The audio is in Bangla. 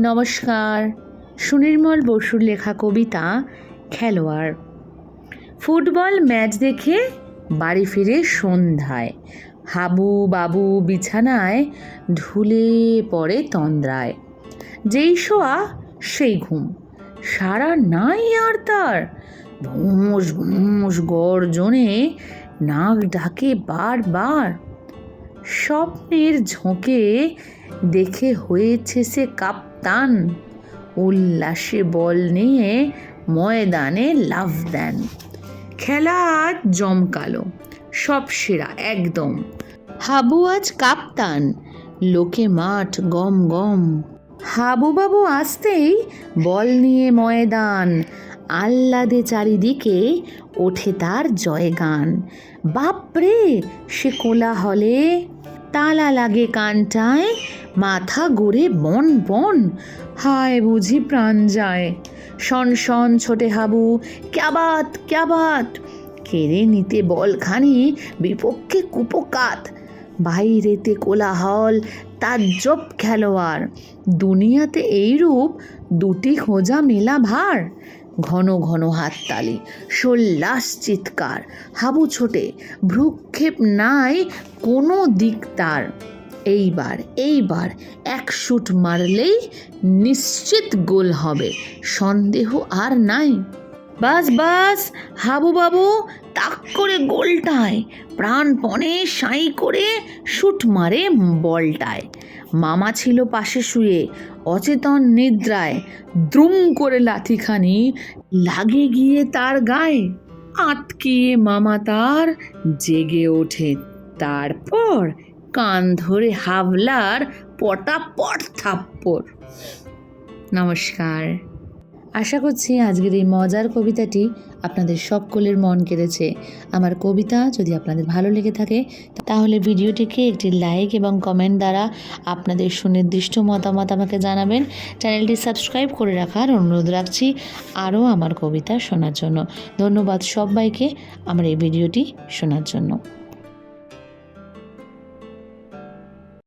নমস্কার। সুনির্মল বসুর লেখা কবিতা, খেলোয়াড়। ফুটবল ম্যাচ দেখে বাড়ি ফিরে সন্ধ্যায়। হাবু বাবু বিছানায় ঢুলে পড়ে তন্দ্রায়। যেই শোয়া সেই ঘুম। সারা নাই আর তার। ভোঁস ভোঁস গর্জনে নাক ডাকে বারবার। স্বপ্নের ঝোঁকে দেখে হয়েছে সে কাপ্তান। উল্লাসে বল নিয়ে ময়দানে লাফ দেন। খেলা আজ জমকালো, সব সেরা একদম। হাবু আজ কাপ্তান, লোকে মাঠ গম গম। হাবু বাবু আসতেই বল নিয়ে ময়দান, আহ্লাদে চারিদিকে ওঠে তার জয়গান। বাপরে, সে কোলাহলে তালা লাগে কানটায়, মাথা গড়ে বন বন। হায় বুঝি প্রাণ যায়। শন শন ছোটে হাবু, ক্যাবাত ক্যাবাত। কেড়ে নিতে বলখানি, বিপক্ষে কুপকাত। বাইরেতে কোলাহল, তাজ্জব খেলোয়াড়। দুনিয়াতে এইরূপ দুটি খোঁজা মেলা ভার। ঘন ঘন হাততালি সোল্লাস চিৎকার, হাবু ছোটে, ভ্রুক্ষেপ নাই কোনো দিক তার। এইবার এইবার, এক শুট মারলেই নিশ্চিত গোল হবে, সন্দেহ আর নাই। বাস বাস, হাবু বাবু, তাক করে গোলটায়, প্রাণপণে সাঁই করে শুট মারে বলটায়। মামা ছিল পাশে শুয়ে, অচেতন নিদ্রায়, দ্রুম করে লাথিখানি লাগে গিয়ে তার গায়ে। আটকিয়ে মামা তার জেগে ওঠে। তারপর কান ধরে হাবলার পটাপট থাপ্পড়। নমস্কার। আশা করছি আজকের এই মজার কবিতাটি আপনাদের সকলের মন কেড়েছে। আমার কবিতা যদি আপনাদের ভালো লেগে থাকে, তাহলে ভিডিওটিকে একটি লাইক এবং কমেন্ট দ্বারা আপনাদের সুনির্দিষ্ট মতামত আমাকে জানাবেন। চ্যানেলটি সাবস্ক্রাইব করে রাখার অনুরোধ রাখছি আরও আমার কবিতা শোনার জন্য। ধন্যবাদ সবাইকে আমার এই ভিডিওটি শোনার জন্য।